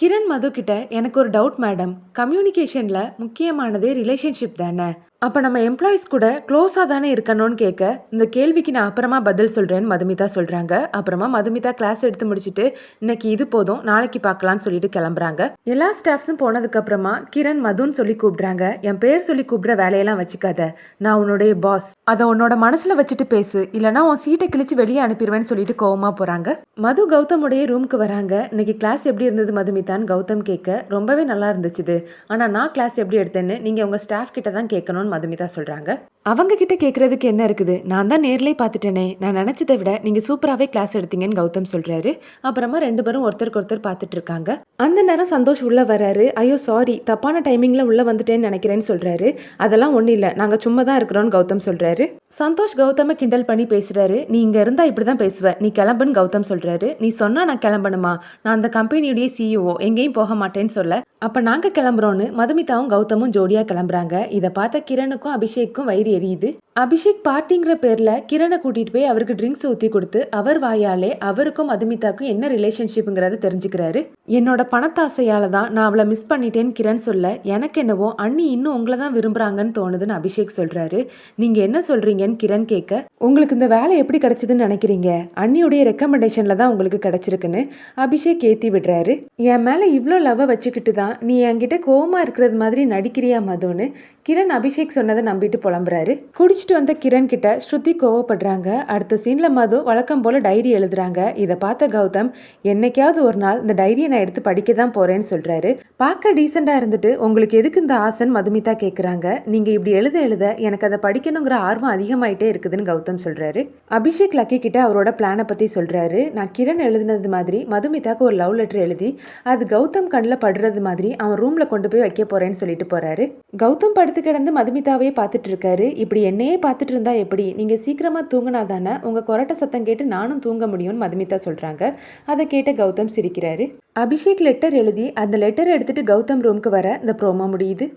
கிரண் மது கிட்ட எனக்கு ஒரு டவுட் மேடம் கம்யூனிகேஷனில் முக்கியமானதே ரிலேஷன்ஷிப் தானே. அப்போ நம்ம எம்ப்ளாயிஸ் கூட க்ளோஸாக தானே இருக்கணும்னு கேட்க இந்த கேள்விக்கு நான் அப்புறமா பதில் சொல்கிறேன்னு மதுமிதா சொல்கிறாங்க அப்புறமா மதுமிதா கிளாஸ் எடுத்து முடிச்சுட்டு இன்னைக்கு இது போதும் நாளைக்கு பார்க்கலான்னு சொல்லிட்டு கிளம்புறாங்க. எல்லா ஸ்டாஃப்ஸும் போனதுக்கப்புறமா கிரண் மதுன்னு சொல்லி கூப்பிடுறாங்க. என் பேர் சொல்லி கூப்பிடுற வேலையெல்லாம் வச்சுக்காத. நான் உன்னுடைய பாஸ் அதை உன்னோட மனசில் வச்சுட்டு பேசு. இல்லைனா உன் சீட்டை கிழிச்சு வெளியே அனுப்பிடுவேன்னு சொல்லிட்டு கோவமா போகிறாங்க மது கௌதமுடைய ரூமுக்கு வராங்க. இன்னைக்கு கிளாஸ் எப்படி இருந்தது மதுமிதா? மதுமிதான்னு கௌதம் கேட்க ரொம்பவே நல்லா இருந்துச்சுது. ஆனால் நான் கிளாஸ் எப்படி எடுத்தேன்னு நீங்கள் உங்கள் ஸ்டாஃப் கிட்ட தான் கேட்கணும்னு மதுமிதா சொல்கிறாங்க அவங்க கிட்ட கேட்குறதுக்கு என்ன இருக்குது? நான் தான் நேர்லயே பார்த்துட்டேனே. நான் நினச்சதை விட நீங்கள் சூப்பராகவே கிளாஸ் எடுத்தீங்கன்னு கௌதம் சொல்கிறாரு அப்புறமா ரெண்டு பேரும் ஒருத்தருக்கு ஒருத்தர் பார்த்துட்டு இருக்காங்க. அந்த நேரம் சந்தோஷ் உள்ளே வராரு. ஐயோ சாரி தப்பான டைமிங்கில் உள்ளே வந்துட்டேன்னு நினைக்கிறேன்னு சொல்கிறாரு அதெல்லாம் ஒன்றும் இல்லை. நாங்கள் சும்மா தான் இருக்கிறோன்னு கௌதம் சொல்கிறாரு சந்தோஷ் கௌதமை கிண்டல் பண்ணி பேசுகிறாரு நீ இங்கே இருந்தால் இப்படி தான் பேசுவ. நீ கிளம்புன்னு கௌதம் சொல்கிறாரு நீ சொன்னால் நான் கிளம்பணுமா? நான் அந்த கம்பெனியுடைய சிஇஓ எங்கேயும் போக மாட்டேன்னு சொல்ல. அப்போ நாங்கள் கிளம்புறோன்னு மதுமிதாவும் கௌதமும் ஜோடியாக கிளம்புறாங்க. இதை பார்த்த கிரணுக்கும் அபிஷேக்கும் வயிறு எரியுது. அபிஷேக் பார்ட்டிங்கிற பேரில் கிரணை கூட்டிகிட்டு போய் அவருக்கு ட்ரிங்க்ஸ் ஊற்றி கொடுத்து அவர் வாயாலே அவருக்கும் மதுமிதாக்கும் என்ன ரிலேஷன்ஷிப்புங்கிறத தெரிஞ்சுக்கிறாரு. என்னோட பணத்தாசையால் தான் நான் அவளை மிஸ் பண்ணிட்டேன்னு கிரண் சொல்ல எனக்கு என்னவோ அண்ணி இன்னும் உங்களை தான் விரும்புகிறாங்கன்னு தோணுதுன்னு அபிஷேக் சொல்கிறாரு நீங்கள் என்ன சொல்கிறீங்கன்னு கிரண் கேட்க உங்களுக்கு இந்த வேலை எப்படி கிடச்சிதுன்னு நினைக்கிறீங்க? அண்ணியுடைய ரெக்கமெண்டேஷனில் தான் உங்களுக்கு கிடச்சிருக்குன்னு அபிஷேக் ஏற்றி விடுறாரு. என் மேலே இவ்வளோ லவ்வை வச்சுக்கிட்டு தான் நீ என்கிட்ட கோமா இருக்கிறது மாதிரி நடிக்கிறியா மதுன்னு? கிரண் அபிஷேக் சொன்னதை நம்பிட்டு புலம்புறாரு. குடிச்சிட்டு வந்த கிரண் கிட்ட ஸ்ருதி கோவப்படுறாங்க. அடுத்த சீன்ல மது வழக்கம் போல டைரி எழுதுறாங்க. இதை பார்த்த கௌதம் என்னைக்காவது ஒரு நாள் இந்த டைரியை நான் எடுத்து படிக்க தான் போறேன்னு சொல்றாரு. பார்க்க டீசெண்டா இருந்துட்டு உங்களுக்கு எதுக்கு இந்த ஆசன் மதுமிதா கேட்குறாங்க நீங்க இப்படி எழுத எழுத எனக்கு அதை படிக்கணுங்கிற ஆர்வம் அதிகமாயிட்டே இருக்குதுன்னு கௌதம் சொல்றாரு. அபிஷேக் லக்கி கிட்ட அவரோட பிளானை பத்தி சொல்றாரு. நான் கிரண் எழுதுனது மாதிரி மதுமிதாக்கு ஒரு லவ் லெட்டர் எழுதி அது கௌதம் கண்ணில் படுறது மாதிரி அவன் ரூம்ல கொண்டு போய் வைக்க போறேன்னு சொல்லிட்டு போறாரு. கௌதம் படுத்து கிடந்து மதுமிதாவே பார்த்துட்டு இருக்காரு. இப்படி என்னையே பார்த்துட்டு இருந்தா எப்படி? நீங்க சீக்கிரமா தூங்கினா தானே? உங்க கொரட்ட சத்தம் கேட்டு நானும் தூங்க முடியும்னு மதுமிதா சொல்றாங்க. அதை கேட்ட கௌதம் சிரிக்கிறாரு. அபிஷேக் லெட்டர் எழுதி அந்த லெட்டர் எடுத்துட்டு கௌதம் ரூமுக்கு வர இந்த ப்ரோமோ முடியுது.